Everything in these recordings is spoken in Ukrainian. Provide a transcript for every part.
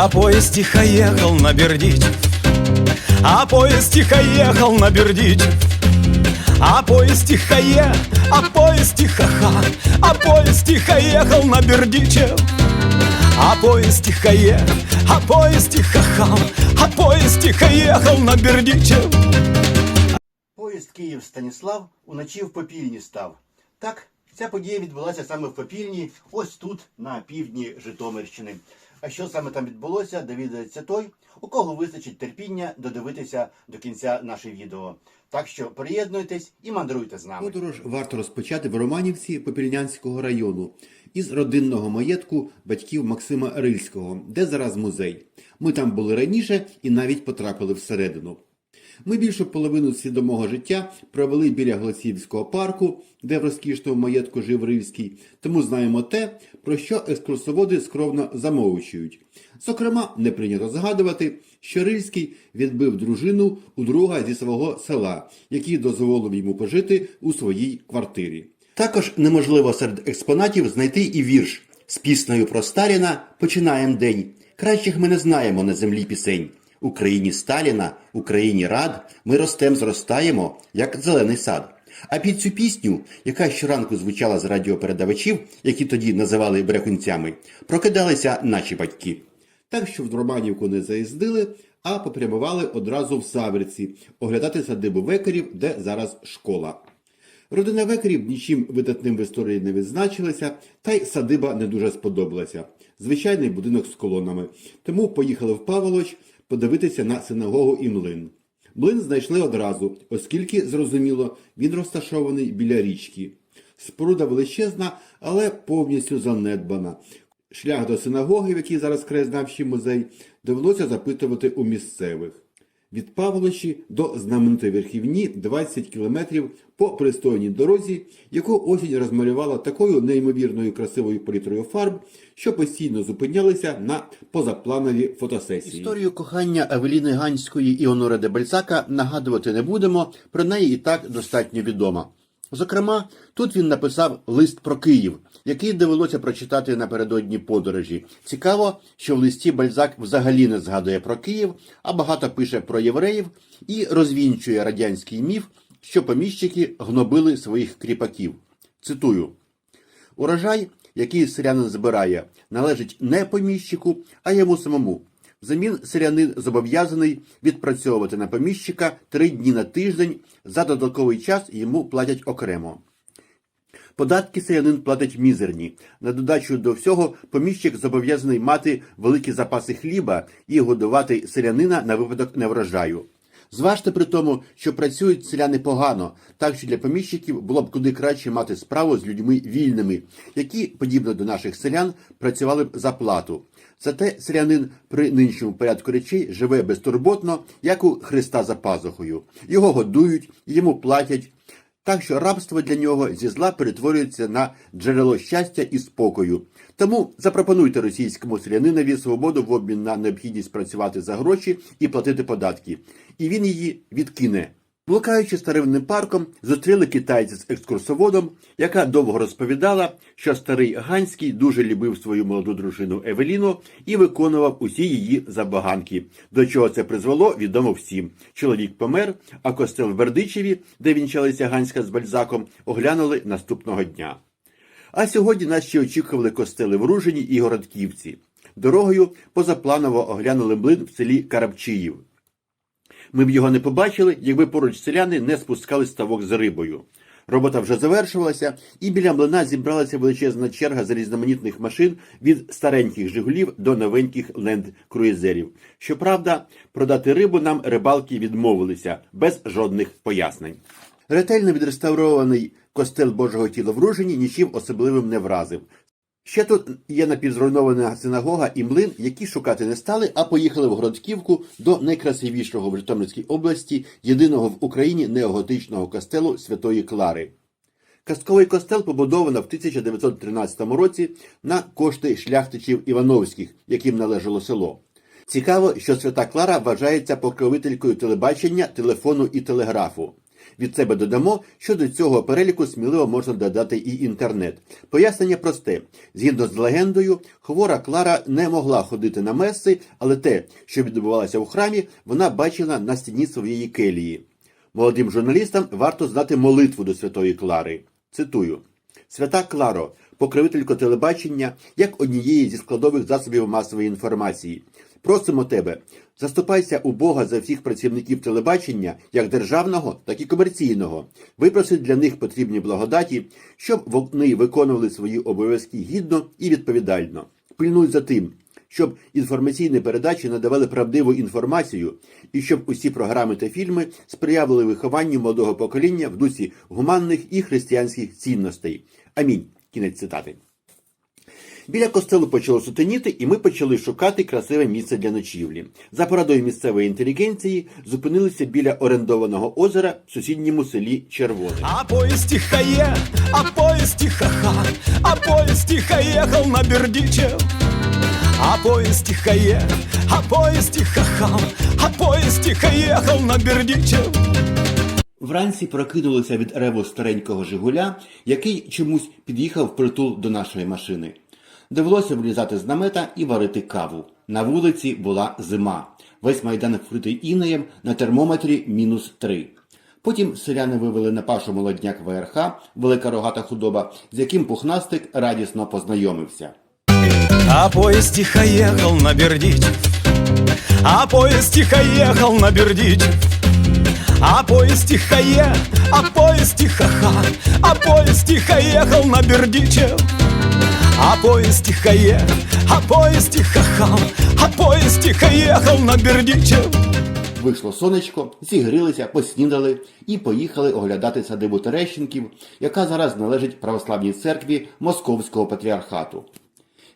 А поезд тихо ехал на Бердичев А поезд тихо ехал на Бердичев А поезд тихо е, а поезд тихо ха А поезд тихо ехал на Бердичев А поезд тихо е, а поезд тихо ха А поезд тихо ехал на Бердичев Поїзд Київ Станіслав уночі в Попільні став. Так, ця подія відбулася саме в Попільні, ось тут, на півдні Житомирщини. А що саме там відбулося, довідається той, у кого вистачить терпіння додивитися до кінця наше відео. Так що приєднуйтесь і мандруйте з нами. Подорож варто розпочати в Романівці Попільнянського району із родинного маєтку батьків Максима Рильського, де зараз музей. Ми там були раніше і навіть потрапили всередину. Ми більшу половину свідомого життя провели біля Голосіївського парку, де в розкішному маєтку жив Рильський, тому знаємо те, про що екскурсоводи скромно замовчують. Зокрема, не прийнято згадувати, що Рильський відбив дружину у друга зі свого села, який дозволив йому пожити у своїй квартирі. Також неможливо серед експонатів знайти і вірш з піснею про Сталіна Починаєм день. Кращих ми не знаємо на землі пісень. Україні Сталіна, Україні рад, ми ростем зростаємо, як зелений сад. А під цю пісню, яка щоранку звучала з радіопередавачів, які тоді називали брехунцями, прокидалися наші батьки. Так що в Романівку не заїздили, а попрямували одразу в Саверці оглядати садибу векерів, де зараз школа. Родина векерів нічим видатним в історії не відзначилася, та й садиба не дуже сподобалася. Звичайний будинок з колонами. Тому поїхали в Паволоч подивитися на синагогу і млин. Млин знайшли одразу, оскільки, зрозуміло, він розташований біля річки. Споруда величезна, але повністю занедбана. Шлях до синагоги, в якій зараз краєзнавчий музей, довелося запитувати у місцевих. Від Павлощі до знаменитої верхівні 20 кілометрів по пристойній дорозі, яку осінь розмалювала такою неймовірною красивою палітрою фарб, що постійно зупинялися на позапланові фотосесії. Історію кохання Евеліни Ганської і Онора де Бальзака нагадувати не будемо, про неї і так достатньо відомо. Зокрема, тут він написав лист про Київ, який довелося прочитати напередодні подорожі. Цікаво, що в листі Бальзак взагалі не згадує про Київ, а багато пише про євреїв і розвінчує радянський міф, що поміщики гнобили своїх кріпаків. Цитую: урожай, який селянин збирає, належить не поміщику, а йому самому. Взамін селянин зобов'язаний відпрацьовувати на поміщика три дні на тиждень, за додатковий час йому платять окремо. Податки селянин платить мізерні. На додачу до всього, поміщик зобов'язаний мати великі запаси хліба і годувати селянина на випадок неврожаю. Зважте при тому, що працюють селяни погано, так що для поміщиків було б куди краще мати справу з людьми вільними, які, подібно до наших селян, працювали б за плату. Зате селянин при нинішньому порядку речей живе безтурботно, як у Христа за пазухою. Його годують, йому платять. Так що рабство для нього зі зла перетворюється на джерело щастя і спокою. Тому запропонуйте російському селянинові свободу в обмін на необхідність працювати за гроші і платити податки. І він її відкине. Блукаючи старинним парком, зустріли китайця з екскурсоводом, яка довго розповідала, що старий Ганський дуже любив свою молоду дружину Евеліну і виконував усі її забаганки. До чого це призвело, відомо всім. Чоловік помер, а костел в Бердичеві, де вінчалися Ганська з Бальзаком, оглянули наступного дня. А сьогодні нас ще очікували костели в Ружині і Городківці. Дорогою позапланово оглянули млин в селі Карабчиїв. Ми б його не побачили, якби поруч селяни не спускали ставок з рибою. Робота вже завершувалася, і біля млина зібралася величезна черга з різноманітних машин від стареньких Жигулів до новеньких ленд-круїзерів. Щоправда, продати рибу нам рибалки відмовилися без жодних пояснень. Ретельно відреставрований костел Божого тіла в Ружині нічим особливим не вразив. Ще тут є напівзруйнована синагога і млин, які шукати не стали, а поїхали в Городківку до найкрасивішого в Житомирській області, єдиного в Україні неоготичного костелу Святої Клари. Казковий костел побудовано в 1913 році на кошти шляхтичів Івановських, яким належало село. Цікаво, що свята Клара вважається покровителькою телебачення, телефону і телеграфу. Від себе додамо, що до цього переліку сміливо можна додати і інтернет. Пояснення просте: згідно з легендою, хвора Клара не могла ходити на меси, але те, що відбувалося у храмі, вона бачила на стіні своєї келії. Молодим журналістам варто знати молитву до святої Клари. Цитую: Свята Кларо, покровителько телебачення, як однієї зі складових засобів масової інформації. Просимо тебе, заступайся у Бога за всіх працівників телебачення, як державного, так і комерційного. Випроси для них потрібні благодаті, щоб вони виконували свої обов'язки гідно і відповідально. Пильнуй за тим, щоб інформаційні передачі надавали правдиву інформацію і щоб усі програми та фільми сприявили вихованню молодого покоління в дусі гуманних і християнських цінностей. Амінь. Кінець цитати. Біля костелу почало сутеніти, і ми почали шукати красиве місце для ночівлі. За порадою місцевої інтелігенції зупинилися біля орендованого озера в сусідньому селі Червоне. А поезд тихое, а поезд тихоха, а поезд тихо ехал на Бердичев. А поезд тихое, а поезд тихоха, а поезд тихо ехал на Бердичев. Вранці прокинулися від реву старенького Жигуля, який чомусь під'їхав впритул до нашої машини. Довелося вилізати з намета і варити каву. На вулиці була зима. Весь майдан вкритий інеєм на термометрі мінус три. Потім селяни вивели на пашу молодняк ВРХ, велика рогата худоба, з яким пухнастик радісно познайомився. А поезд тихо ехал на Бердичев. А поезд тихо ехал на Бердичев. А поезд тихо е, а поезд тихоха, а поезд тихо ехал на Бердичев. А поезд тихо е, а поезд тихоха, а поезд тихо ехал на Бердичев. Вийшло сонечко, зігрілися, поснідали і поїхали оглядати садибу Терещенків, яка зараз належить православній церкві Московського патріархату.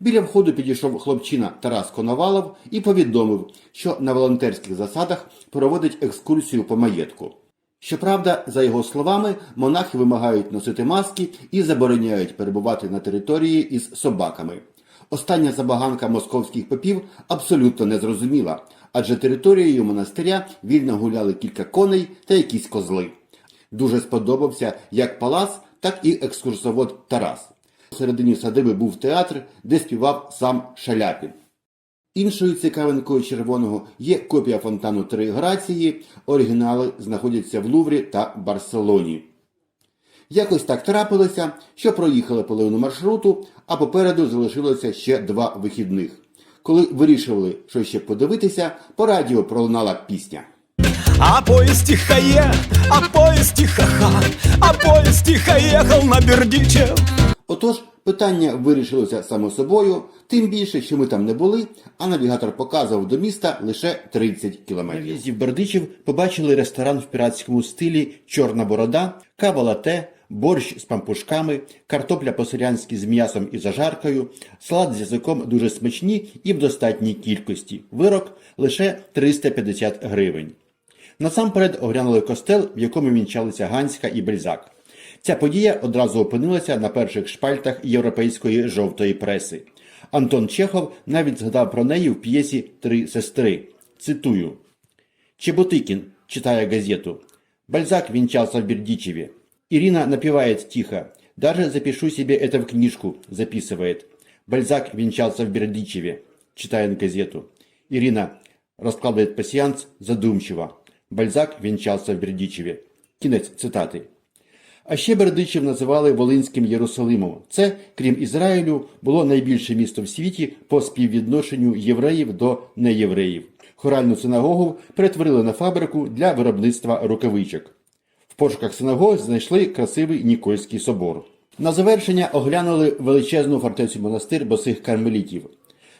Біля входу підійшов хлопчина Тарас Коновалов і повідомив, що на волонтерських засадах проводить екскурсію по маєтку. Щоправда, за його словами, монахи вимагають носити маски і забороняють перебувати на території із собаками. Остання забаганка московських попів абсолютно незрозуміла, адже територією монастиря вільно гуляли кілька коней та якісь козли. Дуже сподобався як палац, так і екскурсовод Тарас. Всередині садиби був театр, де співав сам Шаляпін. Іншою цікавинкою червоного є копія фонтану Три Грації. Оригінали знаходяться в Луврі та Барселоні. Якось так трапилося, що проїхали половину маршруту, а попереду залишилося ще два вихідних. Коли вирішували, що ще подивитися, по радіо пролунала пісня. А поезд тихо е, а поезд тихоха, а поезд тихо ехал на Бердичев. Отож, питання вирішилося само собою, тим більше, що ми там не були, а навігатор показував до міста лише 30 кілометрів. На в'їзді в Бердичів побачили ресторан в піратському стилі Чорна борода, кава лате, борщ з пампушками, картопля по-селянськи з м'ясом і зажаркою, салат з язиком дуже смачні і в достатній кількості. Вирок лише 350 гривень. Насамперед оглянули костел, в якому вінчалися Ганська і Бельзак. Ця подія одразу опинилася на перших шпальтах європейської жовтої преси. Антон Чехов навіть згадав про неї в п'єсі Три сестри. Цитую: Чеботыкин, читая газету. Бальзак венчался в Бердичеве. Ирина напевает тихо. Даже запишу себе это в книжку, записывает. Бальзак венчался в Бердичеве, читая газету. Ирина раскладывает пассианс задумчиво. Бальзак венчался в Бердичеве. Кінець цитати. А ще Бердичів називали Волинським Єрусалимом. Це, крім Ізраїлю, було найбільше місто в світі по співвідношенню євреїв до неєвреїв. Хоральну синагогу перетворили на фабрику для виробництва рукавичок. В пошуках синагог знайшли красивий Нікольський собор. На завершення оглянули величезну фортецю монастир босих кармелітів.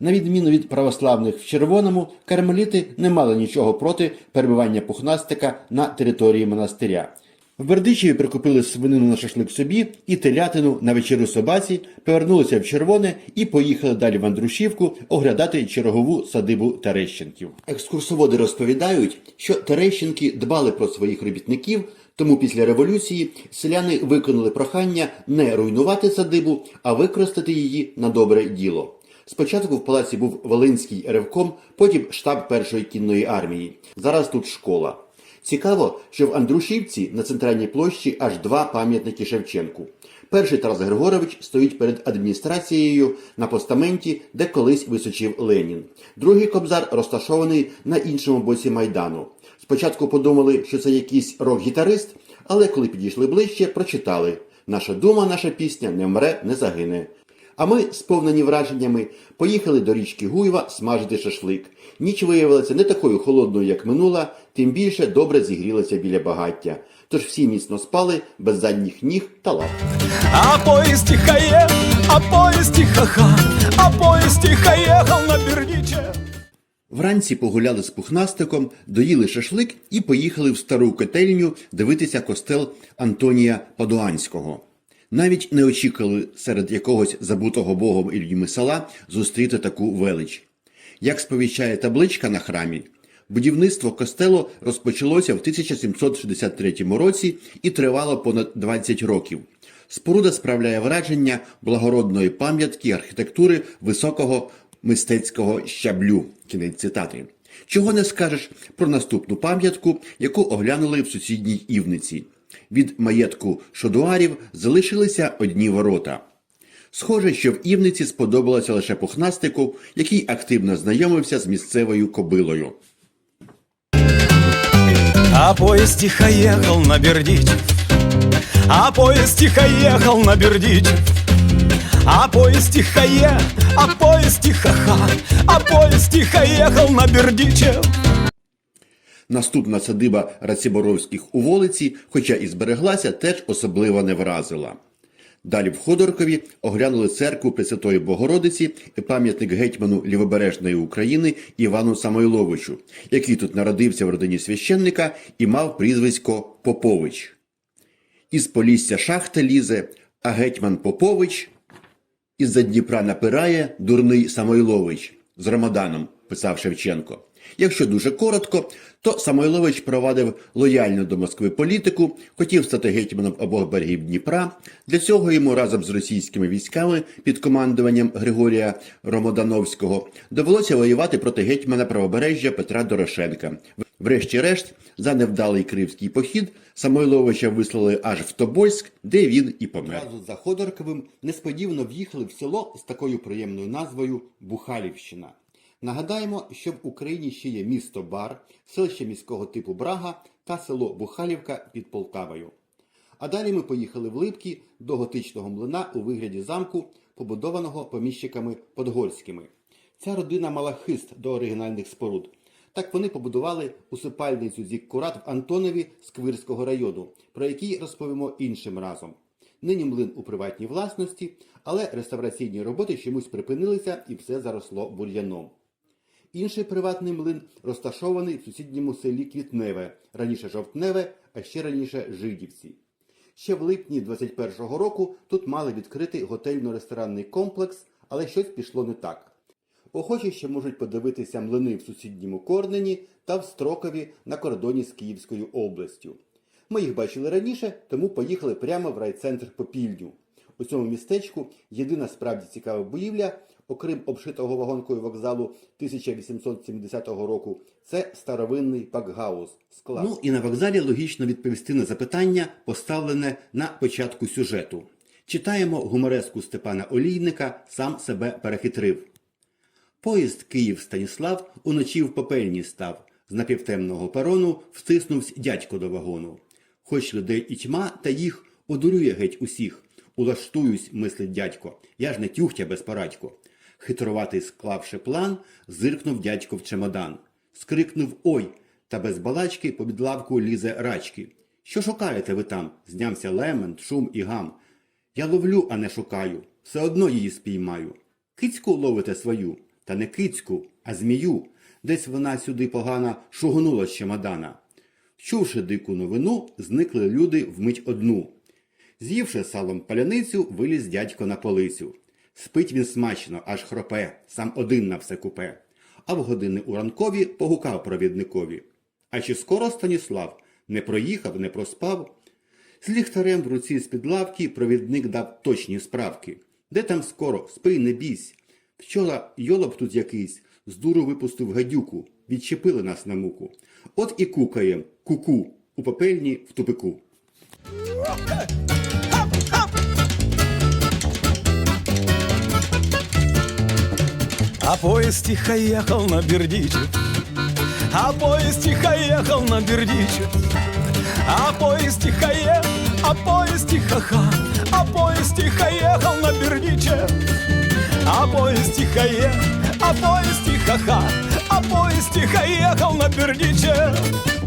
На відміну від православних в червоному, кармеліти не мали нічого проти перебування пухнастика на території монастиря. В Бердичеві прикупили свинину на шашлик собі і телятину на вечерю собаці, повернулися в червоне і поїхали далі в Андрушівку оглядати чергову садибу Терещенків. Екскурсоводи розповідають, що Терещенки дбали про своїх робітників, тому після революції селяни виконали прохання не руйнувати садибу, а використати її на добре діло. Спочатку в палаці був Волинський ревком, потім штаб першої кінної армії. Зараз тут школа. Цікаво, що в Андрушівці на центральній площі аж два пам'ятники Шевченку. Перший Тарас Григорович стоїть перед адміністрацією на постаменті, де колись височив Ленін. Другий кобзар розташований на іншому боці майдану. Спочатку подумали, що це якийсь рок-гітарист, але коли підійшли ближче, прочитали: Наша дума, наша пісня не вмре, не загине. А ми, сповнені враженнями, поїхали до річки Гуєва смажити шашлик. Ніч виявилася не такою холодною, як минула, тим більше добре зігрілася біля багаття. Тож всі міцно спали без задніх ніг та лап. А поезд тихо ехал, а поезд тихо ха, а поезд тихо ехал на Бердичев. Вранці погуляли з пухнастиком, доїли шашлик і поїхали в стару котельню дивитися костел Антонія Падуанського. Навіть не очікували серед якогось забутого богом і людьми села зустріти таку велич. Як сповіщає табличка на храмі, будівництво костелу розпочалося в 1763 році і тривало понад 20 років. Споруда справляє враження благородної пам'ятки архітектури високого мистецького щаблю. Кінець цитати. Чого не скажеш про наступну пам'ятку, яку оглянули в сусідній Івниці. Від маєтку шодуарів залишилися одні ворота. Схоже, що в Івниці сподобалося лише пухнастику, який активно знайомився з місцевою кобилою. А поезд тихо ехал на Бердичев. А поезд тихо ехал на Бердичев. А поезд тихо е, а поезд тихо ха, а поезд тихо ехал на Бердичев. Наступна садиба Раціборовських у Волиці, хоча і збереглася, теж особливо не вразила. Далі в Ходоркові оглянули церкву Пресвятої Богородиці і пам'ятник гетьману Лівобережної України Івану Самойловичу, який тут народився в родині священника і мав прізвисько Попович. Із Полісся шахта лізе, а гетьман Попович із-за Дніпра напирає дурний Самойлович з Рамаданом, писав Шевченко. Якщо дуже коротко, то Самойлович провадив лояльну до Москви політику, хотів стати гетьманом обох берегів Дніпра. Для цього йому разом з російськими військами під командуванням Григорія Ромодановського довелося воювати проти гетьмана правобережжя Петра Дорошенка. Врешті-решт, за невдалий кривський похід Самойловича вислали аж в Тобольськ, де він і помер. Разу за Ходорковим несподівано в'їхали в село з такою приємною назвою Бухалівщина. Нагадаємо, що в Україні ще є місто Бар, селище міського типу Брага та село Бухалівка під Полтавою. А далі ми поїхали в Липки до готичного млина у вигляді замку, побудованого поміщиками подгорськими. Ця родина мала хист до оригінальних споруд. Так вони побудували усипальницю Зіккурат в Антонові Сквирського району, про який розповімо іншим разом. Нині млин у приватній власності, але реставраційні роботи чомусь припинилися і все заросло бур'яном. Інший приватний млин розташований в сусідньому селі Квітневе, раніше Жовтневе, а ще раніше Жидівці. Ще в липні 21-го року тут мали відкрити готельно-ресторанний комплекс, але щось пішло не так. Охочі ще можуть подивитися млини в сусідньому Корнені та в Строкові на кордоні з Київською областю. Ми їх бачили раніше, тому поїхали прямо в райцентр Попільню. У цьому містечку єдина справді цікава будівля, окрім обшитого вагонкою вокзалу 1870 року, це старовинний пакгаус склад. Ну і на вокзалі логічно відповісти на запитання, поставлене на початку сюжету. Читаємо гумореску Степана Олійника Сам себе перехитрив. Поїзд Київ Станіслав уночі в попельні став. З напівтемного перону втиснувсь дядько до вагону. Хоч людей і тьма, та їх одурює геть усіх. Улаштуюсь, мислить дядько, я ж не тюхтя безпорадько. Хитруватий склавши план, зиркнув дядько в чемодан. Скрикнув ой, та без балачки побід лавку лізе рачки. Що шукаєте ви там? Знявся лемент, шум і гам. Я ловлю, а не шукаю, все одно її спіймаю. Кицьку ловите свою, та не кицьку, а змію. Десь вона сюди погано шугнула з чемодана. Чувши дику новину, зникли люди вмить одну. З'ївши салом паляницю, виліз дядько на полицю. Спить він смачно, аж хропе, сам один на все купе. А в години уранкові погукав провідникові. А чи скоро Станіслав? Не проїхав, не проспав? З ліхтарем в руці з-під лавки провідник дав точні справки. Де там скоро? Спи, не бійсь. Вчора йолоп тут якийсь, з дуру випустив гадюку, відчепили нас на муку. От і кукаєм, Ку-ку у попельні в тупику. А поезд тихо ехал на Бердичев А поезд тихо ехал на Бердичев А поезд тихо ехал, а поезд тихо ха. А поезд тихо ехал на Бердичев А поезд тихо ехал, а поезд тихо ха. А поезд тихо ехал на Бердичев